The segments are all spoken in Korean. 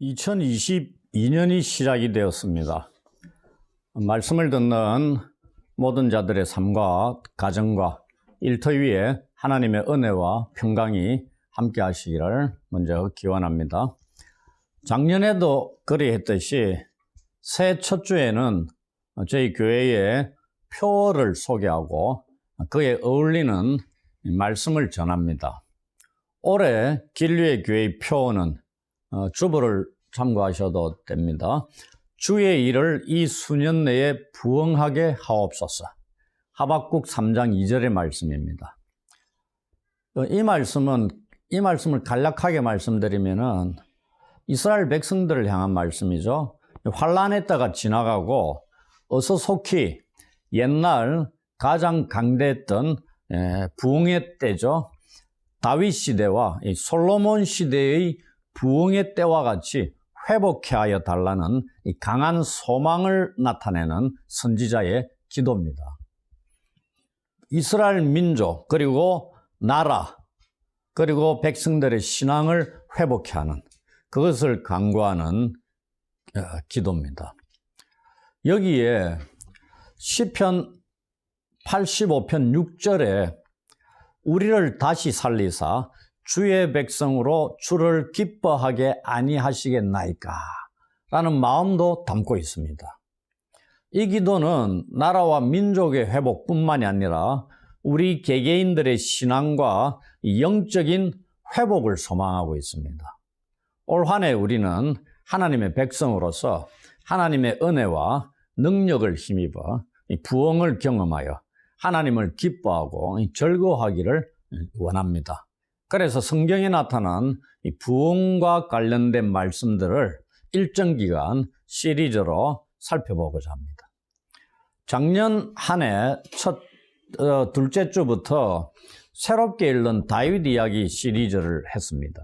2022년이 시작이 되었습니다. 말씀을 듣는 모든 자들의 삶과 가정과 일터 위에 하나님의 은혜와 평강이 함께 하시기를 먼저 기원합니다. 작년에도 그리했듯이 새해 첫 주에는 저희 교회의 표어를 소개하고 그에 어울리는 말씀을 전합니다. 올해 길류의 교회의 표어는 어, 주보를 참고하셔도 됩니다. 주의 일을 이 수년 내에 부응하게 하옵소서. 하박국 3장 2절의 말씀입니다. 어, 이 말씀은 이 말씀을 간략하게 말씀드리면은 이스라엘 백성들을 향한 말씀이죠. 환란했다가 지나가고 어서 속히 옛날 가장 강대했던 에, 부흥의 때죠. 다윗 시대와 이 솔로몬 시대의 부흥의 때와 같이 회복해 하여 달라는 이 강한 소망을 나타내는 선지자의 기도입니다. 이스라엘 민족 그리고 나라 그리고 백성들의 신앙을 회복해 하는 그것을 강구하는 어, 기도입니다. 여기에 시편 85편 6절에 우리를 다시 살리사 주의 백성으로 주를 기뻐하게 아니하시겠나이까 라는 마음도 담고 있습니다. 이 기도는 나라와 민족의 회복뿐만이 아니라 우리 개개인들의 신앙과 영적인 회복을 소망하고 있습니다. 올 한해 우리는 하나님의 백성으로서 하나님의 은혜와 능력을 힘입어 부흥을 경험하여 하나님을 기뻐하고 즐거워하기를 원합니다. 그래서 성경에 나타난 부흥과 관련된 말씀들을 일정 기간 시리즈로 살펴보고자 합니다. 작년 한 해첫 어, 둘째 주부터 새롭게 읽는 다윗 이야기 시리즈를 했습니다.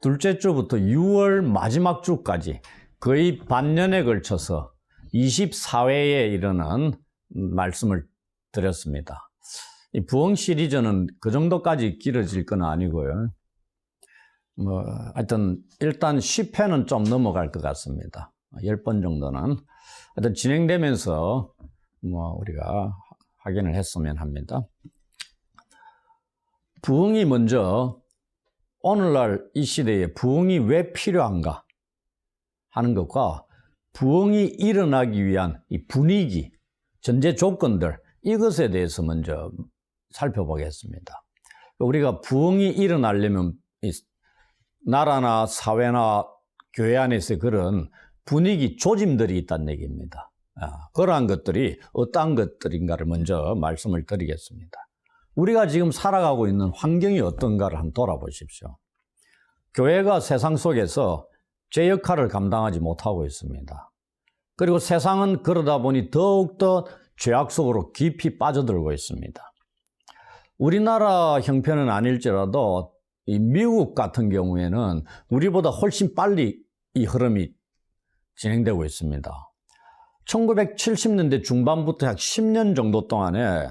둘째 주부터 6월 마지막 주까지 거의 반년에 걸쳐서 24회에 이르는 말씀을 드렸습니다. 이 부흥 시리즈는 그 정도까지 길어질 건 아니고요. 뭐, 하여튼, 일단 10회는 좀 넘어갈 것 같습니다. 10번 정도는. 하여튼 진행되면서 뭐, 우리가 확인을 했으면 합니다. 부흥이 먼저 오늘날 이 시대에 부흥이 왜 필요한가 하는 것과 부흥이 일어나기 위한 이 분위기, 전제 조건들, 이것에 대해서 먼저 살펴보겠습니다. 우리가 부흥이 일어나려면 나라나 사회나 교회 안에서 그런 분위기, 조짐들이 있다는 얘기입니다. 아, 그러한 것들이 어떠한 것들인가를 먼저 말씀을 드리겠습니다. 우리가 지금 살아가고 있는 환경이 어떤가를 한번 돌아보십시오. 교회가 세상 속에서 제 역할을 감당하지 못하고 있습니다. 그리고 세상은 그러다 보니 더욱더 죄악 속으로 깊이 빠져들고 있습니다. 우리나라 형편은 아닐지라도 이 미국 같은 경우에는 우리보다 훨씬 빨리 이 흐름이 진행되고 있습니다. 1970년대 중반부터 약 10년 정도 동안에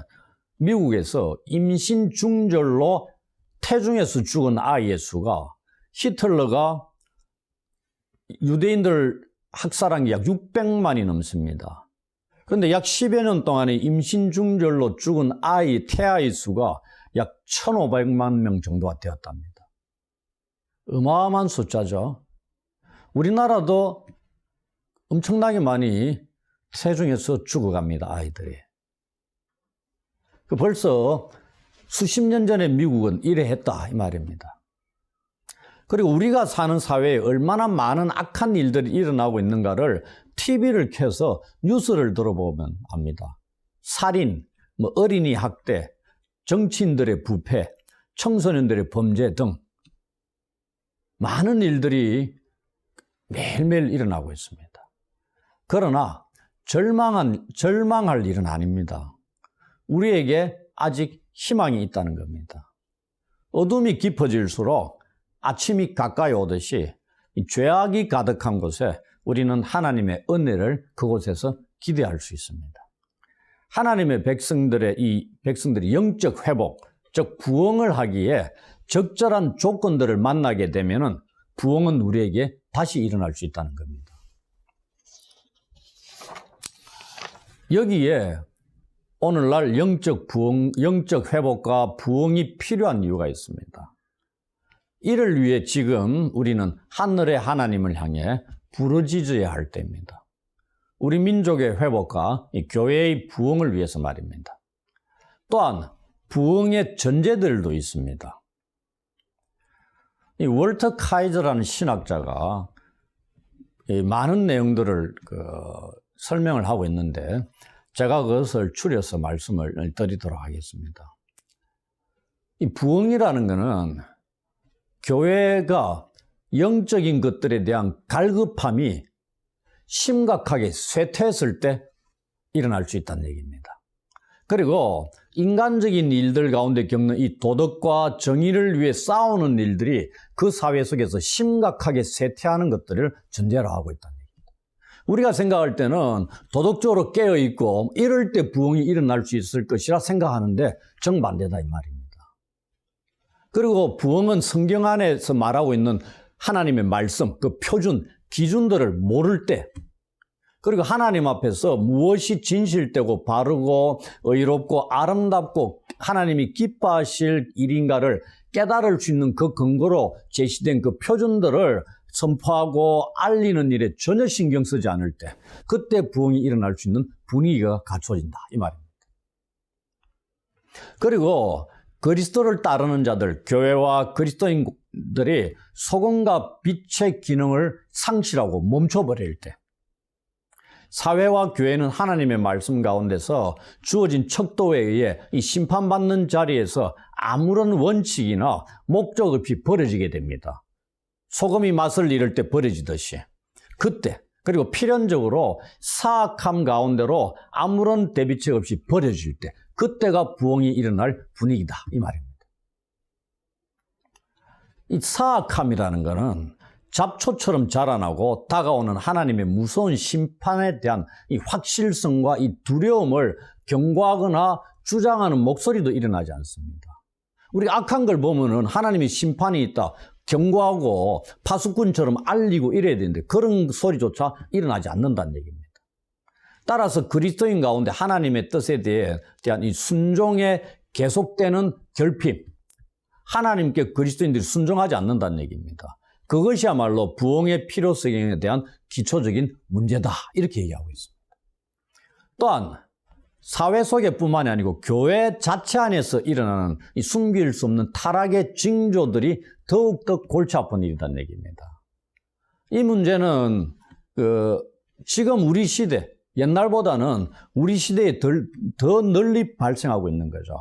미국에서 임신 중절로 태중에서 죽은 아이의 수가 히틀러가 유대인들 학살한 게 약 600만이 넘습니다. 그런데 약 10여 년 동안에 임신 중절로 죽은 아이, 태아의 수가 약 1,500만 명 정도가 되었답니다. 어마어마한 숫자죠. 우리나라도 엄청나게 많이 태중에서 죽어갑니다, 아이들이. 그 벌써 수십 년 전에 미국은 이래 했다, 이 말입니다. 그리고 우리가 사는 사회에 얼마나 많은 악한 일들이 일어나고 있는가를 TV를 켜서 뉴스를 들어보면 압니다. 살인, 뭐 어린이 학대, 정치인들의 부패, 청소년들의 범죄 등 많은 일들이 매일매일 일어나고 있습니다. 그러나 절망한, 절망할 일은 아닙니다. 우리에게 아직 희망이 있다는 겁니다. 어둠이 깊어질수록 아침이 가까이 오듯이 죄악이 가득한 곳에 우리는 하나님의 은혜를 그곳에서 기대할 수 있습니다. 하나님의 백성들의 이 백성들이 영적 회복, 즉 부흥을 하기에 적절한 조건들을 만나게 되면은 부흥은 우리에게 다시 일어날 수 있다는 겁니다. 여기에 오늘날 영적 부흥, 영적 회복과 부흥이 필요한 이유가 있습니다. 이를 위해 지금 우리는 하늘의 하나님을 향해 부르짖어야 할 때입니다. 우리 민족의 회복과 교회의 부흥을 위해서 말입니다. 또한 부흥의 전제들도 있습니다. 이 월터 카이저라는 신학자가 많은 내용들을 그 설명을 하고 있는데 제가 그것을 추려서 말씀을 드리도록 하겠습니다. 이 부흥이라는 것은 교회가 영적인 것들에 대한 갈급함이 심각하게 쇠퇴했을 때 일어날 수 있다는 얘기입니다. 그리고 인간적인 일들 가운데 겪는 이 도덕과 정의를 위해 싸우는 일들이 그 사회 속에서 심각하게 쇠퇴하는 것들을 전제로 하고 있다는 얘기입니다. 우리가 생각할 때는 도덕적으로 깨어 있고 이럴 때 부흥이 일어날 수 있을 것이라 생각하는데 정반대다 이 말입니다. 그리고 부흥은 성경 안에서 말하고 있는 하나님의 말씀, 그 표준, 기준들을 모를 때 그리고 하나님 앞에서 무엇이 진실되고 바르고 의롭고 아름답고 하나님이 기뻐하실 일인가를 깨달을 수 있는 그 근거로 제시된 그 표준들을 선포하고 알리는 일에 전혀 신경 쓰지 않을 때 그때 부흥이 일어날 수 있는 분위기가 갖춰진다 이 말입니다. 그리고 그리스도를 따르는 자들, 교회와 그리스도인 들이 소금과 빛의 기능을 상실하고 멈춰버릴 때 사회와 교회는 하나님의 말씀 가운데서 주어진 척도에 의해 이 심판받는 자리에서 아무런 원칙이나 목적 없이 버려지게 됩니다. 소금이 맛을 잃을 때 버려지듯이 그때 그리고 필연적으로 사악함 가운데로 아무런 대비책 없이 버려질 때 그때가 부흥이 일어날 분위기다 이 말입니다. 이 사악함이라는 것은 잡초처럼 자라나고 다가오는 하나님의 무서운 심판에 대한 이 확실성과 이 두려움을 경고하거나 주장하는 목소리도 일어나지 않습니다. 우리 악한 걸 보면은 하나님의 심판이 있다. 경고하고 파수꾼처럼 알리고 이래야 되는데 그런 소리조차 일어나지 않는다는 얘기입니다. 따라서 그리스도인 가운데 하나님의 뜻에 대한 이 순종에 계속되는 결핍, 하나님께 그리스도인들이 순종하지 않는다는 얘기입니다. 그것이야말로 부흥의 필요성에 대한 기초적인 문제다. 이렇게 얘기하고 있습니다. 또한 사회 속에뿐만이 아니고 교회 자체 안에서 일어나는 이 숨길 수 없는 타락의 징조들이 더욱더 골치 아픈 일이라는 얘기입니다. 이 문제는 그 지금 우리 시대 옛날보다는 우리 시대에 덜, 더 널리 발생하고 있는 거죠.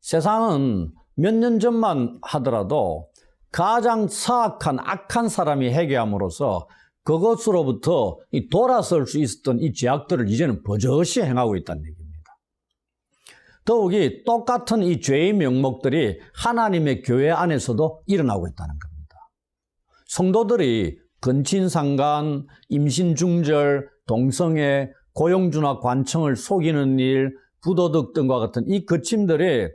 세상은 몇 년 전만 하더라도 가장 사악한 악한 사람이 회개함으로써 그것으로부터 돌아설 수 있었던 이 죄악들을 이제는 버젓이 행하고 있다는 얘기입니다. 더욱이 똑같은 이 죄의 명목들이 하나님의 교회 안에서도 일어나고 있다는 겁니다. 성도들이 근친상간, 임신중절, 동성애, 고용주나 관청을 속이는 일, 부도덕 등과 같은 이 거침들이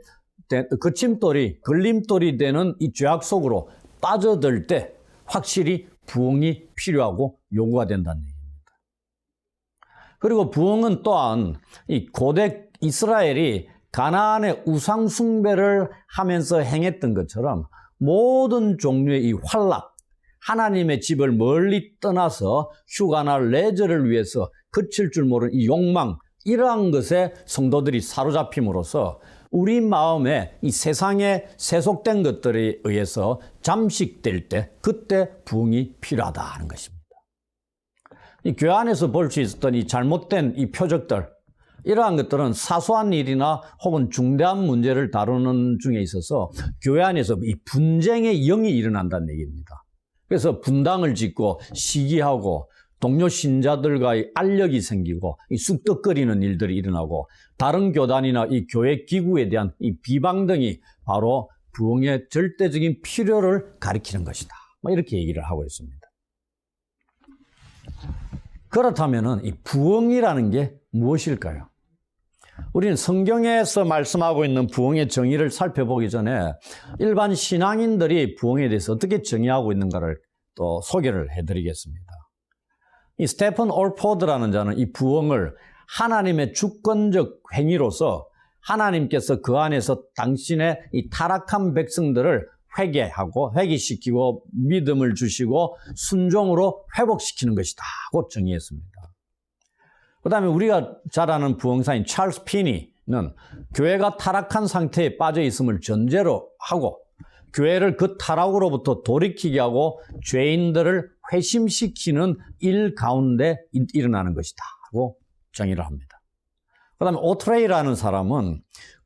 거침돌이, 걸림돌이 되는 이 죄악 속으로 빠져들 때 확실히 부흥이 필요하고 요구가 된다는 얘기입니다. 그리고 부흥은 또한 이 고대 이스라엘이 가나안의 우상 숭배를 하면서 행했던 것처럼 모든 종류의 이 환락, 하나님의 집을 멀리 떠나서 휴가나 레저를 위해서 그칠 줄 모르는 이 욕망, 이러한 것에 성도들이 사로잡힘으로써 우리 마음에 이 세상에 세속된 것들에 의해서 잠식될 때 그때 부흥이 필요하다 하는 것입니다. 이 교회 안에서 볼 수 있었던 이 잘못된 이 표적들 이러한 것들은 사소한 일이나 혹은 중대한 문제를 다루는 중에 있어서 교회 안에서 이 분쟁의 영이 일어난다는 얘기입니다. 그래서 분당을 짓고 시기하고 동료 신자들과의 알력이 생기고 이 쑥덕거리는 일들이 일어나고 다른 교단이나 이 교회 기구에 대한 이 비방 등이 바로 부흥의 절대적인 필요를 가리키는 것이다. 뭐 이렇게 얘기를 하고 있습니다. 그렇다면 이 부흥이라는 게 무엇일까요? 우리는 성경에서 말씀하고 있는 부흥의 정의를 살펴보기 전에 일반 신앙인들이 부흥에 대해서 어떻게 정의하고 있는가를 또 소개를 해드리겠습니다. 이 스테픈 올포드라는 자는 이 부흥을 하나님의 주권적 행위로서 하나님께서 그 안에서 당신의 이 타락한 백성들을 회개하고 회개시키고 믿음을 주시고 순종으로 회복시키는 것이다고 정의했습니다. 그 다음에 우리가 잘 아는 부흥사인 찰스 피니는 교회가 타락한 상태에 빠져 있음을 전제로 하고 교회를 그 타락으로부터 돌이키게 하고 죄인들을 회심시키는 일 가운데 일어나는 것이다 하고 정의를 합니다. 그 다음에 오트레이라는 사람은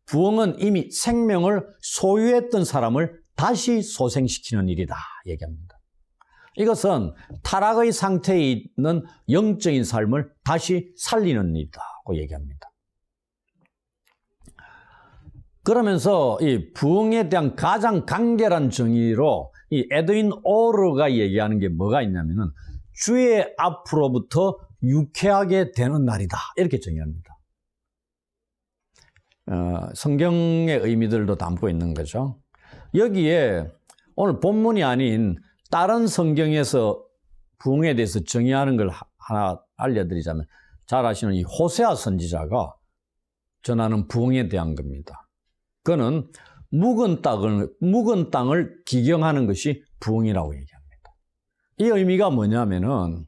부흥은 이미 생명을 소유했던 사람을 다시 소생시키는 일이다 얘기합니다. 이것은 타락의 상태에 있는 영적인 삶을 다시 살리는 일이라고 얘기합니다. 그러면서 이 부흥에 대한 가장 간결한 정의로 이 에드윈 오르가 얘기하는 게 뭐가 있냐면은 주의 앞으로부터 유쾌하게 되는 날이다. 이렇게 정의합니다. 어, 성경의 의미들도 담고 있는 거죠. 여기에 오늘 본문이 아닌 다른 성경에서 부흥에 대해서 정의하는 걸 하나 알려드리자면 잘 아시는 이 호세아 선지자가 전하는 부흥에 대한 겁니다. 그는 묵은 땅을, 묵은 땅을 기경하는 것이 부흥이라고 얘기합니다. 이 의미가 뭐냐면은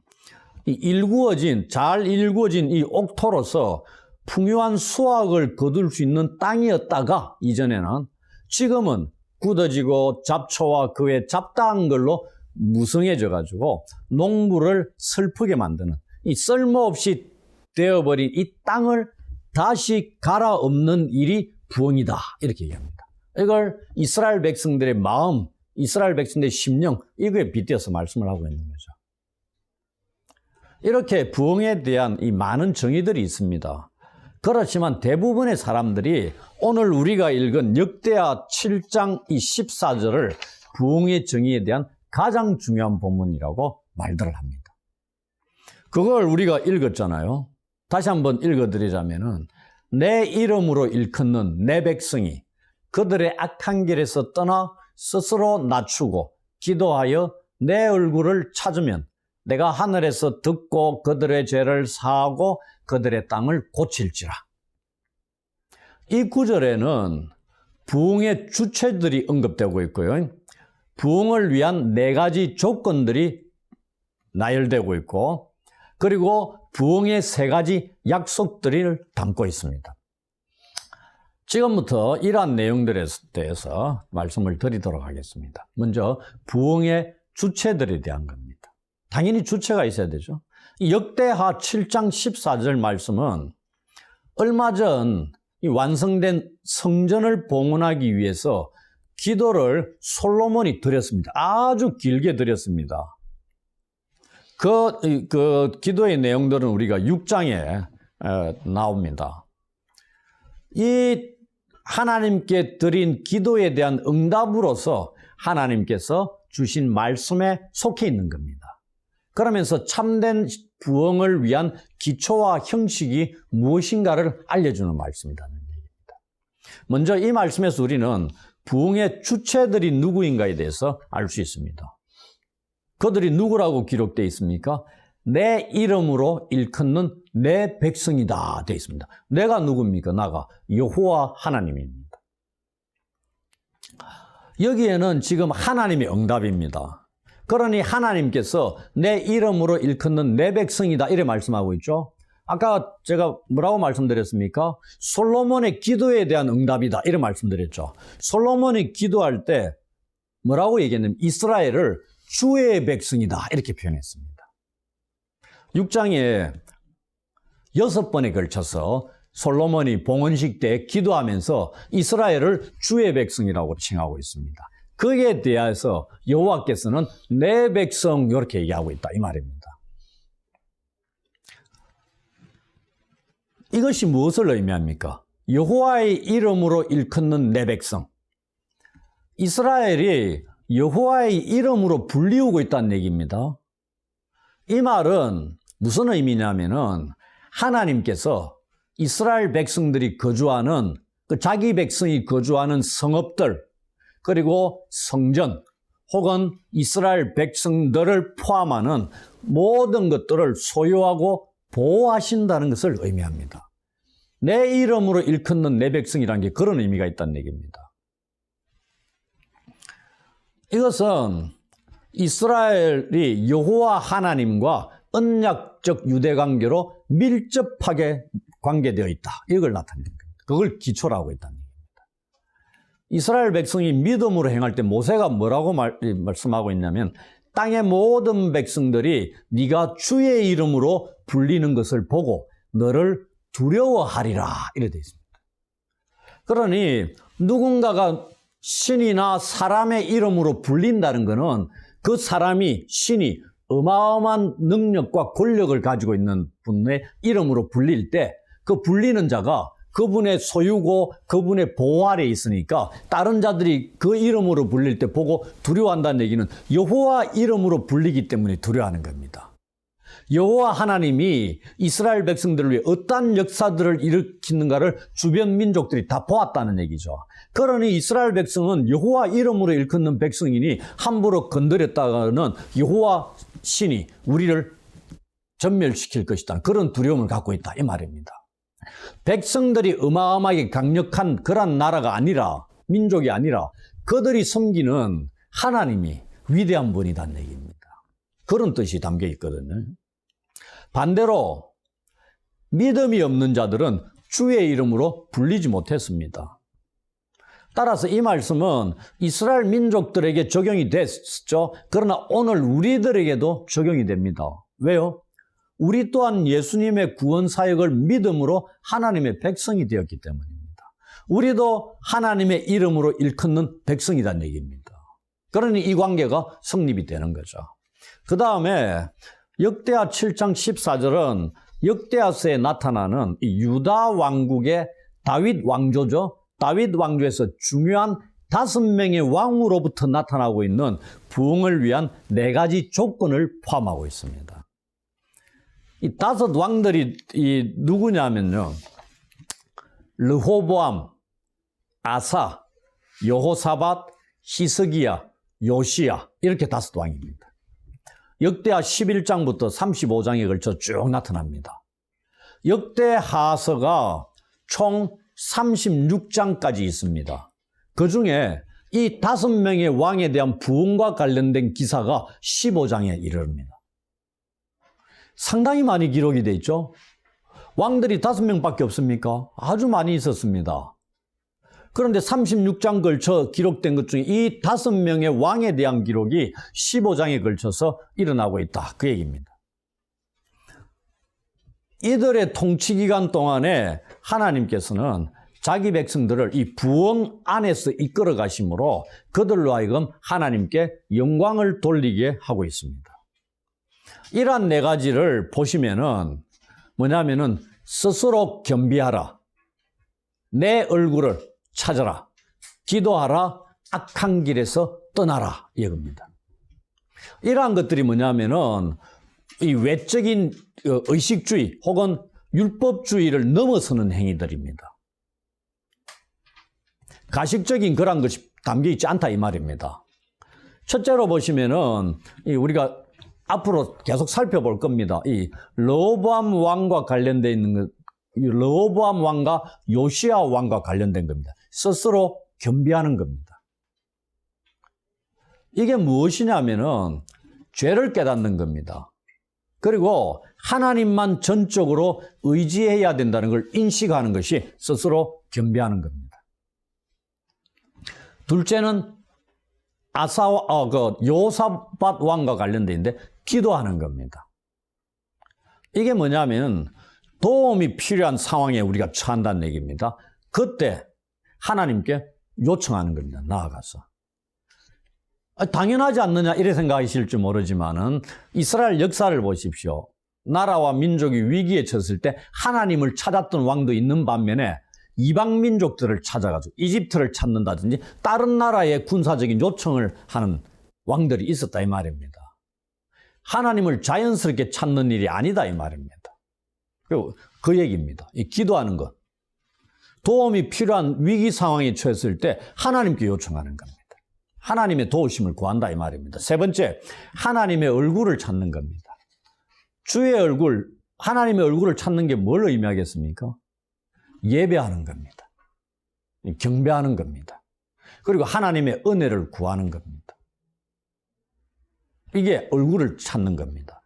이 일구어진, 잘 일구어진 이 옥토로서 풍요한 수확을 거둘 수 있는 땅이었다가 이전에는 지금은 굳어지고 잡초와 그외 잡다한 걸로 무성해져 가지고 농부를 슬프게 만드는 이 쓸모없이 되어버린 이 땅을 다시 갈아엎는 일이 부흥이다 이렇게 얘기합니다. 이걸 이스라엘 백성들의 마음, 이스라엘 백성들의 심령 이거에 빗대어서 말씀을 하고 있는 거죠. 이렇게 부흥에 대한 이 많은 정의들이 있습니다. 그렇지만 대부분의 사람들이 오늘 우리가 읽은 역대하 7장 이 14절을 부흥의 정의에 대한 가장 중요한 본문이라고 말들을 합니다. 그걸 우리가 읽었잖아요. 다시 한번 읽어드리자면은 내 이름으로 일컫는 내 백성이 그들의 악한 길에서 떠나 스스로 낮추고 기도하여 내 얼굴을 찾으면 내가 하늘에서 듣고 그들의 죄를 사하고 그들의 땅을 고칠지라. 이 구절에는 부흥의 주체들이 언급되고 있고요. 부흥을 위한 네 가지 조건들이 나열되고 있고, 그리고 부흥의 세 가지 약속들을 담고 있습니다. 지금부터 이러한 내용들에 대해서 말씀을 드리도록 하겠습니다. 먼저 부흥의 주체들에 대한 겁니다. 당연히 주체가 있어야 되죠. 역대하 7장 14절 말씀은 얼마 전 완성된 성전을 봉헌하기 위해서 기도를 솔로몬이 드렸습니다. 아주 길게 드렸습니다. 그, 그 기도의 내용들은 우리가 6장에 나옵니다. 이 하나님께 드린 기도에 대한 응답으로서 하나님께서 주신 말씀에 속해 있는 겁니다. 그러면서 참된 부흥을 위한 기초와 형식이 무엇인가를 알려주는 말씀이라는 얘기입니다. 먼저 이 말씀에서 우리는 부흥의 주체들이 누구인가에 대해서 알 수 있습니다. 그들이 누구라고 기록되어 있습니까? 내 이름으로 일컫는 내 백성이다 되어 있습니다. 내가 누굽니까? 나가 여호와 하나님입니다. 여기에는 지금 하나님의 응답입니다. 그러니 하나님께서 내 이름으로 일컫는 내 백성이다 이래 말씀하고 있죠. 아까 제가 뭐라고 말씀드렸습니까? 솔로몬의 기도에 대한 응답이다 이래 말씀드렸죠. 솔로몬이 기도할 때 뭐라고 얘기했냐면 이스라엘을 주의 백성이다 이렇게 표현했습니다. 6장에 여섯 번에 걸쳐서 솔로몬이 봉헌식 때 기도하면서 이스라엘을 주의 백성이라고 칭하고 있습니다. 그에 대해서 여호와께서는 내 백성 이렇게 얘기하고 있다 이 말입니다. 이것이 무엇을 의미합니까? 여호와의 이름으로 일컫는 내 백성. 이스라엘이 여호와의 이름으로 불리우고 있다는 얘기입니다. 이 말은 무슨 의미냐면은 하나님께서 이스라엘 백성들이 거주하는 그 자기 백성이 거주하는 성읍들 그리고 성전 혹은 이스라엘 백성들을 포함하는 모든 것들을 소유하고 보호하신다는 것을 의미합니다. 내 이름으로 일컫는 내 백성이라는 게 그런 의미가 있다는 얘기입니다. 이것은 이스라엘이 여호와 하나님과 언약적 유대 관계로 밀접하게 관계되어 있다. 이걸 나타내는 겁니다. 그걸 기초로 하고 있다는 얘기입니다. 이스라엘 백성이 믿음으로 행할 때 모세가 뭐라고 말, 말씀하고 있냐면 땅의 모든 백성들이 네가 주의 이름으로 불리는 것을 보고 너를 두려워하리라 이래 되어 있습니다. 그러니 누군가가 신이나 사람의 이름으로 불린다는 것은 그 사람이 신이 어마어마한 능력과 권력을 가지고 있는 분의 이름으로 불릴 때 그 불리는 자가 그분의 소유고 그분의 보호 아래 있으니까 다른 자들이 그 이름으로 불릴 때 보고 두려워한다는 얘기는 여호와 이름으로 불리기 때문에 두려워하는 겁니다. 여호와 하나님이 이스라엘 백성들을 위해 어떠한 역사들을 일으키는가를 주변 민족들이 다 보았다는 얘기죠. 그러니 이스라엘 백성은 여호와 이름으로 일컫는 백성이니 함부로 건드렸다가는 여호와 신이 우리를 전멸시킬 것이다. 그런 두려움을 갖고 있다. 이 말입니다. 백성들이 어마어마하게 강력한 그런 나라가 아니라 민족이 아니라 그들이 섬기는 하나님이 위대한 분이라는 얘기입니다. 그런 뜻이 담겨 있거든요. 반대로 믿음이 없는 자들은 주의 이름으로 불리지 못했습니다. 따라서 이 말씀은 이스라엘 민족들에게 적용이 됐죠. 그러나 오늘 우리들에게도 적용이 됩니다. 왜요? 우리 또한 예수님의 구원 사역을 믿음으로 하나님의 백성이 되었기 때문입니다. 우리도 하나님의 이름으로 일컫는 백성이란 얘기입니다. 그러니 이 관계가 성립이 되는 거죠. 그 다음에 역대하 7장 14절은 역대하서에 나타나는 유다 왕국의 다윗 왕조죠. 다윗 왕조에서 중요한 다섯 명의 왕으로부터 나타나고 있는 부흥을 위한 네 가지 조건을 포함하고 있습니다. 이 다섯 왕들이 이 누구냐면요. 르호보암, 아사, 여호사밧, 히스기야, 요시야 이렇게 다섯 왕입니다. 역대하 11장부터 35장에 걸쳐 쭉 나타납니다. 역대하서가 총 36장까지 있습니다. 그 중에 이 다섯 명의 왕에 대한 부흥과 관련된 기사가 15장에 이릅니다. 상당히 많이 기록이 돼 있죠. 왕들이 다섯 명밖에 없습니까? 아주 많이 있었습니다. 그런데 36장 걸쳐 기록된 것 중에 이 다섯 명의 왕에 대한 기록이 15장에 걸쳐서 일어나고 있다. 그 얘기입니다. 이들의 통치 기간 동안에 하나님께서는 자기 백성들을 이 부엉 안에서 이끌어 가심으로 그들로 하여금 하나님께 영광을 돌리게 하고 있습니다. 이러한 네 가지를 보시면은 뭐냐면은 스스로 겸비하라. 내 얼굴을 찾아라. 기도하라. 악한 길에서 떠나라. 이겁니다. 이러한 것들이 뭐냐면은 이 외적인 어, 의식주의 혹은 율법주의를 넘어서는 행위들입니다. 가식적인 그런 것이 담겨 있지 않다 이 말입니다. 첫째로 보시면은 우리가 앞으로 계속 살펴볼 겁니다. 이 러보암 왕과 관련되어 있는 것, 러보암 왕과 요시아 왕과 관련된 겁니다. 스스로 겸비하는 겁니다. 이게 무엇이냐면은 죄를 깨닫는 겁니다. 그리고 하나님만 전적으로 의지해야 된다는 걸 인식하는 것이 스스로 겸비하는 겁니다. 둘째는 아사와 어, 그 요사밭 왕과 관련돼 있는데 기도하는 겁니다. 이게 뭐냐면 도움이 필요한 상황에 우리가 처한다는 얘기입니다. 그때 하나님께 요청하는 겁니다. 나아가서. 아, 당연하지 않느냐 이래 생각하실지 모르지만은 이스라엘 역사를 보십시오. 나라와 민족이 위기에 처했을 때 하나님을 찾았던 왕도 있는 반면에 이방 민족들을 찾아가지고 이집트를 찾는다든지 다른 나라의 군사적인 요청을 하는 왕들이 있었다 이 말입니다. 하나님을 자연스럽게 찾는 일이 아니다 이 말입니다. 그, 그 얘기입니다. 이 기도하는 것. 도움이 필요한 위기 상황에 처했을 때 하나님께 요청하는 겁니다. 하나님의 도우심을 구한다 이 말입니다. 세 번째, 하나님의 얼굴을 찾는 겁니다. 주의 얼굴, 하나님의 얼굴을 찾는 게 뭘 의미하겠습니까? 예배하는 겁니다. 경배하는 겁니다. 그리고 하나님의 은혜를 구하는 겁니다. 이게 얼굴을 찾는 겁니다.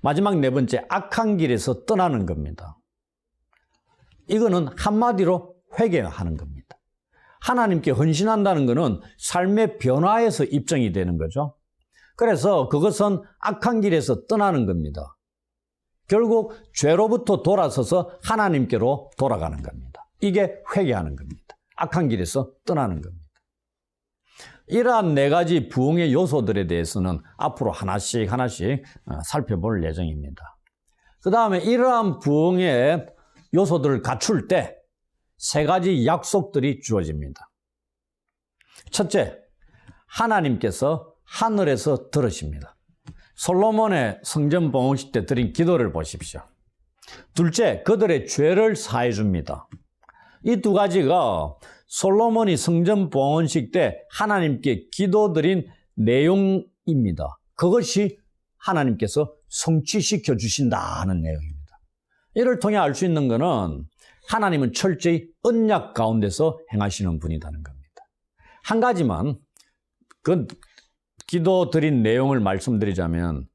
마지막 네 번째, 악한 길에서 떠나는 겁니다. 이거는 한마디로 회개하는 겁니다. 하나님께 헌신한다는 것은 삶의 변화에서 입증이 되는 거죠. 그래서 그것은 악한 길에서 떠나는 겁니다. 결국 죄로부터 돌아서서 하나님께로 돌아가는 겁니다. 이게 회개하는 겁니다. 악한 길에서 떠나는 겁니다. 이러한 네 가지 부흥의 요소들에 대해서는 앞으로 하나씩 하나씩 어, 살펴볼 예정입니다. 그 다음에 이러한 부흥의 요소들을 갖출 때 세 가지 약속들이 주어집니다. 첫째, 하나님께서 하늘에서 들으십니다. 솔로몬의 성전 봉헌식 때 드린 기도를 보십시오. 둘째, 그들의 죄를 사해 줍니다. 이 두 가지가 솔로몬이 성전 봉헌식 때 하나님께 기도드린 내용입니다. 그것이 하나님께서 성취시켜 주신다는 내용입니다. 이를 통해 알 수 있는 것은 하나님은 철저히 언약 가운데서 행하시는 분이라는 겁니다. 한 가지만 그 기도 드린 내용을 말씀드리자면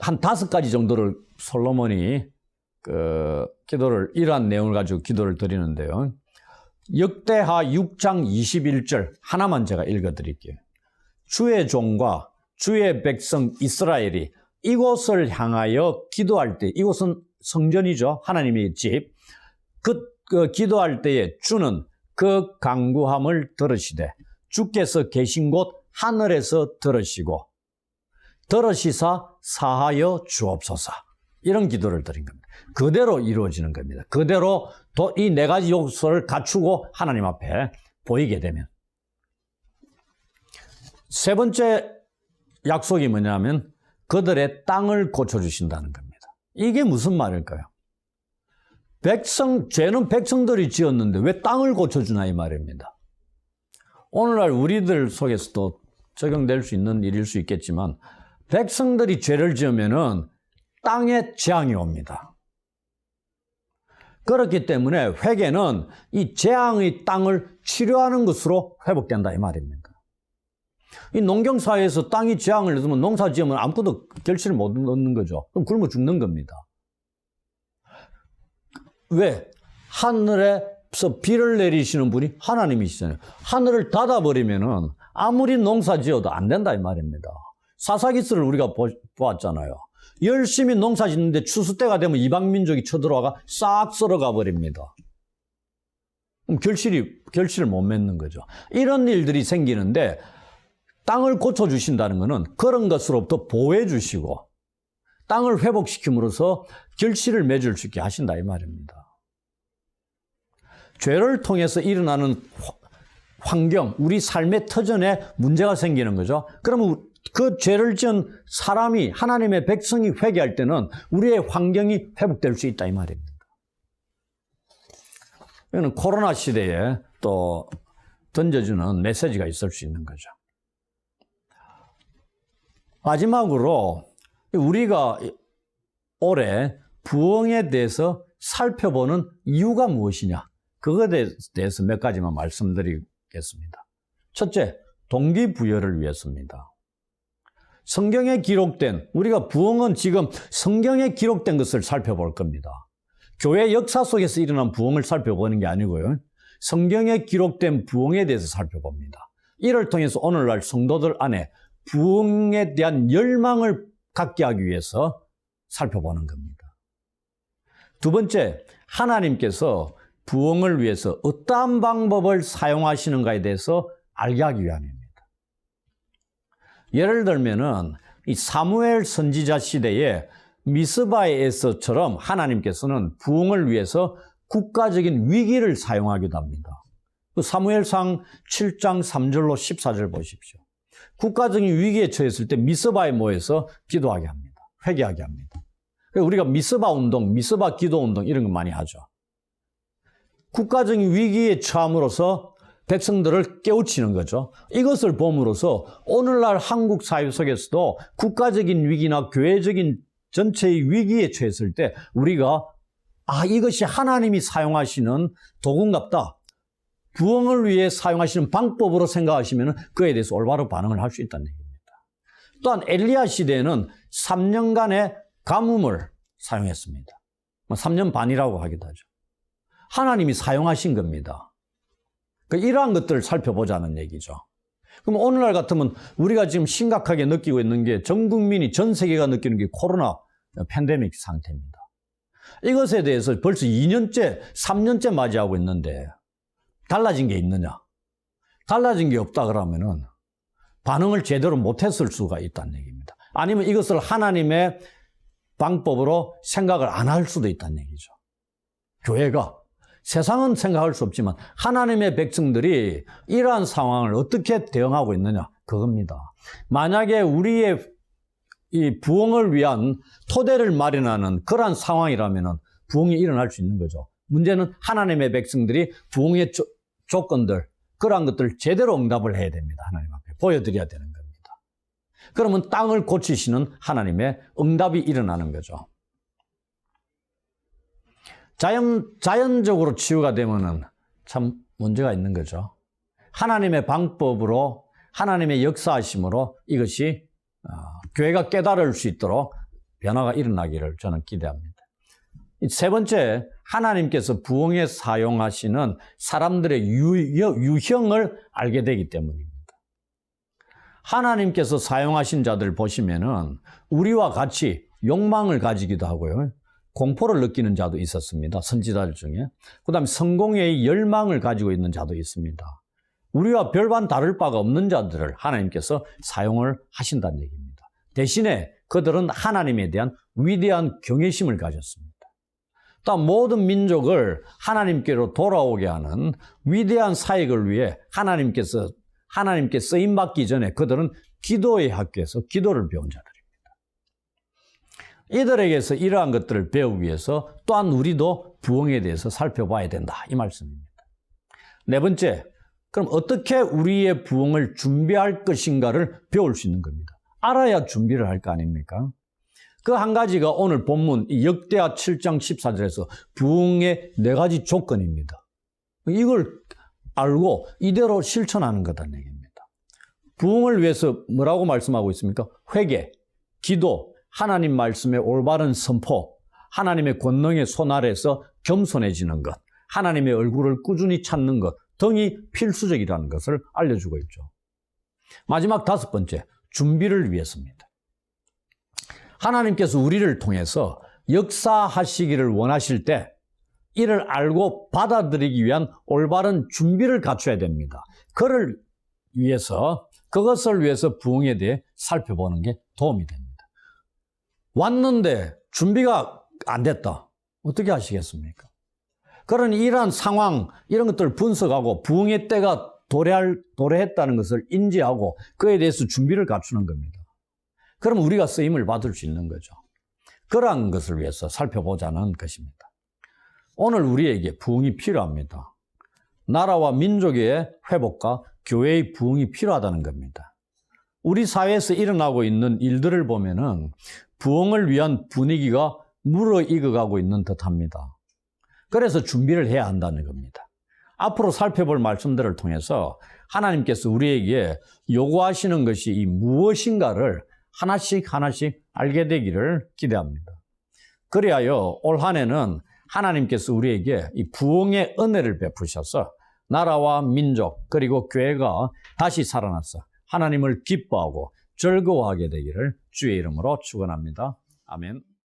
한 다섯 가지 정도를 솔로몬이 그 기도를 이러한 내용을 가지고 기도를 드리는데요. 역대하 6장 21절 하나만 제가 읽어 드릴게요. 주의 종과 주의 백성 이스라엘이 이곳을 향하여 기도할 때 이곳은 성전이죠. 하나님의 집. 그, 그 기도할 때에 주는 그 강구함을 들으시되 주께서 계신 곳 하늘에서 들으시고 들으시사 사하여 주옵소서. 이런 기도를 드린 겁니다. 그대로 이루어지는 겁니다. 그대로 이 네 가지 요소를 갖추고 하나님 앞에 보이게 되면. 세 번째 약속이 뭐냐면 그들의 땅을 고쳐주신다는 겁니다. 이게 무슨 말일까요? 백성, 죄는 백성들이 지었는데 왜 땅을 고쳐주나 이 말입니다. 오늘날 우리들 속에서도 적용될 수 있는 일일 수 있겠지만 백성들이 죄를 지으면은 땅에 재앙이 옵니다. 그렇기 때문에 회개는 이 재앙의 땅을 치료하는 것으로 회복된다 이 말입니다. 이 농경사회에서 땅이 재앙을 얻으면 농사 지으면 아무것도 결실을 못 얻는 거죠. 그럼 굶어 죽는 겁니다. 왜? 하늘에서 비를 내리시는 분이 하나님이시잖아요. 하늘을 닫아버리면은 아무리 농사 지어도 안 된다 이 말입니다. 사사기스를 우리가 보, 보았잖아요. 열심히 농사 짓는데 추수 때가 되면 이방 민족이 쳐들어와가 싹 썰어가 버립니다. 결실이 결실을 못 맺는 거죠. 이런 일들이 생기는데 땅을 고쳐 주신다는 것은 그런 것으로부터 보호해 주시고 땅을 회복시킴으로써 결실을 맺을 수 있게 하신다 이 말입니다. 죄를 통해서 일어나는 환경, 우리 삶의 터전에 문제가 생기는 거죠. 그러면 그 죄를 지은 사람이 하나님의 백성이 회개할 때는 우리의 환경이 회복될 수 있다 이 말입니다. 이거는 코로나 시대에 또 던져주는 메시지가 있을 수 있는 거죠. 마지막으로 우리가 올해 부흥에 대해서 살펴보는 이유가 무엇이냐? 그것에 대해서 몇 가지만 말씀드리겠습니다. 첫째, 동기부여를 위해서입니다. 성경에 기록된, 우리가 부흥은 지금 성경에 기록된 것을 살펴볼 겁니다. 교회 역사 속에서 일어난 부흥을 살펴보는 게 아니고요. 성경에 기록된 부흥에 대해서 살펴봅니다. 이를 통해서 오늘날 성도들 안에 부흥에 대한 열망을 갖게 하기 위해서 살펴보는 겁니다. 두 번째, 하나님께서 부흥을 위해서 어떠한 방법을 사용하시는가에 대해서 알게 하기 위함입니다. 예를 들면은 이 사무엘 선지자 시대에 미스바에서처럼 하나님께서는 부흥을 위해서 국가적인 위기를 사용하기도 합니다. 그 사무엘상 7장 3절로 14절 보십시오. 국가적인 위기에 처했을 때 미스바에 모여서 기도하게 합니다. 회개하게 합니다. 그래서 우리가 미스바 운동, 미스바 기도 운동 이런 거 많이 하죠. 국가적인 위기에 처함으로써 백성들을 깨우치는 거죠. 이것을 봄으로써 오늘날 한국 사회 속에서도 국가적인 위기나 교회적인 전체의 위기에 처했을 때 우리가 아 이것이 하나님이 사용하시는 도구인갑다. 부흥을 위해 사용하시는 방법으로 생각하시면 그에 대해서 올바로 반응을 할 수 있다는 얘기입니다. 또한 엘리야 시대에는 3년간의 가뭄을 사용했습니다. 3년 반이라고 하기도 하죠. 하나님이 사용하신 겁니다. 그 이러한 것들을 살펴보자는 얘기죠. 그럼 오늘날 같으면 우리가 지금 심각하게 느끼고 있는 게 전 국민이 전 세계가 느끼는 게 코로나 팬데믹 상태입니다. 이것에 대해서 벌써 2년째, 3년째 맞이하고 있는데 달라진 게 있느냐? 달라진 게 없다 그러면은 반응을 제대로 못했을 수가 있다는 얘기입니다. 아니면 이것을 하나님의 방법으로 생각을 안 할 수도 있다는 얘기죠. 교회가 세상은 생각할 수 없지만 하나님의 백성들이 이러한 상황을 어떻게 대응하고 있느냐 그겁니다. 만약에 우리의 이 부흥을 위한 토대를 마련하는 그러한 상황이라면 부흥이 일어날 수 있는 거죠. 문제는 하나님의 백성들이 부흥의 조, 조건들 그러한 것들 제대로 응답을 해야 됩니다. 하나님 앞에 보여드려야 되는 겁니다. 그러면 땅을 고치시는 하나님의 응답이 일어나는 거죠. 자연, 자연적으로 치유가 되면은 참 문제가 있는 거죠. 하나님의 방법으로, 하나님의 역사하심으로 이것이 어, 교회가 깨달을 수 있도록 변화가 일어나기를 저는 기대합니다. 세 번째, 하나님께서 부흥에 사용하시는 사람들의 유 형을 알게 되기 때문입니다. 하나님께서 사용하신 자들 보시면은 우리와 같이 욕망을 가지기도 하고요. 공포를 느끼는 자도 있었습니다. 선지자들 중에. 그 다음에 성공의 열망을 가지고 있는 자도 있습니다. 우리와 별반 다를 바가 없는 자들을 하나님께서 사용을 하신다는 얘기입니다. 대신에 그들은 하나님에 대한 위대한 경외심을 가졌습니다. 또 모든 민족을 하나님께로 돌아오게 하는 위대한 사역을 위해 하나님께서 하나님께 쓰임 받기 전에 그들은 기도의 학교에서 기도를 배운 자들입니다. 이들에게서 이러한 것들을 배우기 위해서 또한 우리도 부흥에 대해서 살펴봐야 된다. 이 말씀입니다. 네 번째, 그럼 어떻게 우리의 부흥을 준비할 것인가를 배울 수 있는 겁니다. 알아야 준비를 할 거 아닙니까? 그 한 가지가 오늘 본문 역대하 7장 14절에서 부흥의 네 가지 조건입니다. 이걸 알고 이대로 실천하는 거다는 얘기입니다. 부흥을 위해서 뭐라고 말씀하고 있습니까? 회개, 기도, 하나님 말씀의 올바른 선포, 하나님의 권능의 손 아래서 겸손해지는 것, 하나님의 얼굴을 꾸준히 찾는 것 등이 필수적이라는 것을 알려주고 있죠. 마지막 다섯 번째, 준비를 위해서입니다. 하나님께서 우리를 통해서 역사하시기를 원하실 때 이를 알고 받아들이기 위한 올바른 준비를 갖춰야 됩니다. 그를 위해서 그것을 위해서 부흥에 대해 살펴보는 게 도움이 됩니다. 왔는데 준비가 안 됐다. 어떻게 하시겠습니까? 그러니 이러한 상황, 이런 것들을 분석하고 부흥의 때가 도래할, 도래했다는 것을 인지하고 그에 대해서 준비를 갖추는 겁니다. 그럼 우리가 쓰임을 받을 수 있는 거죠. 그러한 것을 위해서 살펴보자는 것입니다. 오늘 우리에게 부흥이 필요합니다. 나라와 민족의 회복과 교회의 부흥이 필요하다는 겁니다. 우리 사회에서 일어나고 있는 일들을 보면은 부흥을 위한 분위기가 무르익어가고 있는 듯합니다. 그래서 준비를 해야 한다는 겁니다. 앞으로 살펴볼 말씀들을 통해서 하나님께서 우리에게 요구하시는 것이 이 무엇인가를 하나씩 하나씩 알게 되기를 기대합니다. 그리하여 올 한 해는 하나님께서 우리에게 이 부흥의 은혜를 베푸셔서 나라와 민족 그리고 교회가 다시 살아나서 하나님을 기뻐하고 즐거워하게 되기를 주의 이름으로 축원합니다. 아멘.